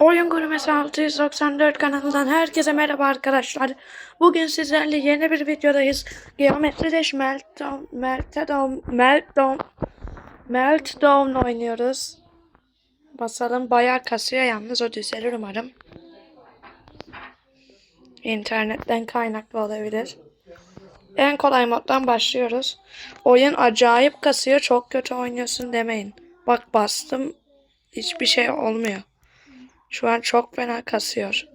Oyun Gurmesi 694 kanalından herkese merhaba arkadaşlar. Bugün sizlerle yeni bir videodayız. Geometri Dash Meltdown, Meltdown, Meltdown, Meltdown oynuyoruz. Basalım bayağı kasıyor yalnız o düzelir umarım. İnternetten kaynaklı olabilir. En kolay moddan başlıyoruz. Oyun acayip kasıyor çok kötü oynuyorsun demeyin. Bak bastım hiçbir şey olmuyor. Şu an çok fena kasıyor.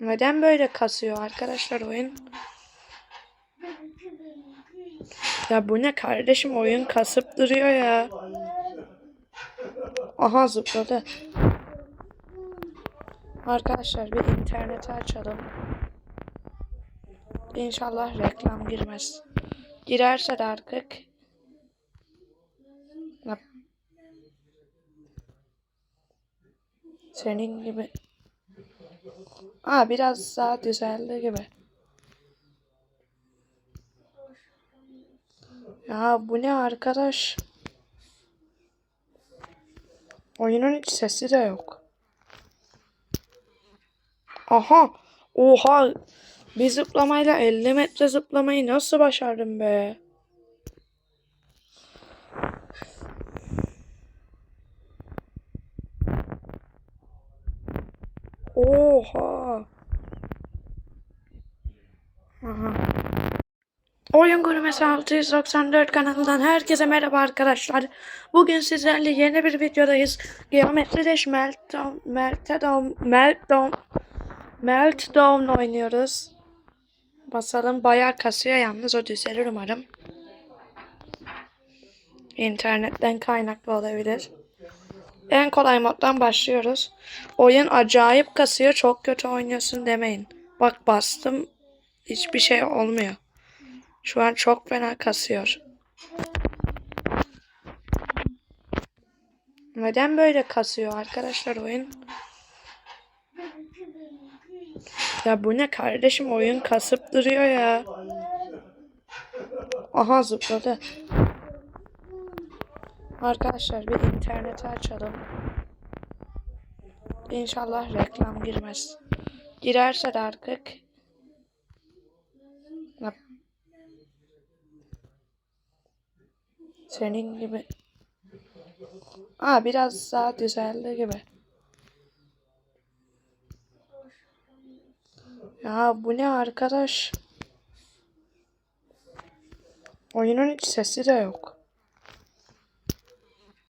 Neden böyle kasıyor arkadaşlar oyun? Ya bu ne kardeşim oyun kasıp duruyor ya. Aha zıpladı. Arkadaşlar bir interneti açalım. İnşallah reklam girmez. Girerse de artık Senin gibi. Aa biraz daha düzeldi gibi. Ya bu ne arkadaş? Oyunun hiç sesi de yok. Aha. Oha. Bir zıplamayla 50 metre zıplamayı nasıl başardım be? Oha. Oyun Gurmesi 694 kanalından herkese merhaba arkadaşlar. Bugün sizlerle yeni bir videodayız. Geometri Dash Meltdown, Meltdown, Meltdown, Meltdown oynuyoruz. Basalım bayağı kasıyor yalnız o düzelir umarım. İnternetten kaynaklı olabilir. En kolay moddan başlıyoruz. Oyun acayip kasıyor çok kötü oynuyorsun demeyin. Bak bastım hiçbir şey olmuyor. Şu an çok fena kasıyor. Neden böyle kasıyor arkadaşlar oyun? Ya bu ne kardeşim oyun kasıp duruyor ya. Aha zıpladı. Arkadaşlar bir interneti açalım. İnşallah reklam girmez. Girerse de artık. Senin gibi. Aa biraz daha düzeldi gibi. Ya bu ne arkadaş? Oyunun hiç sesi de yok.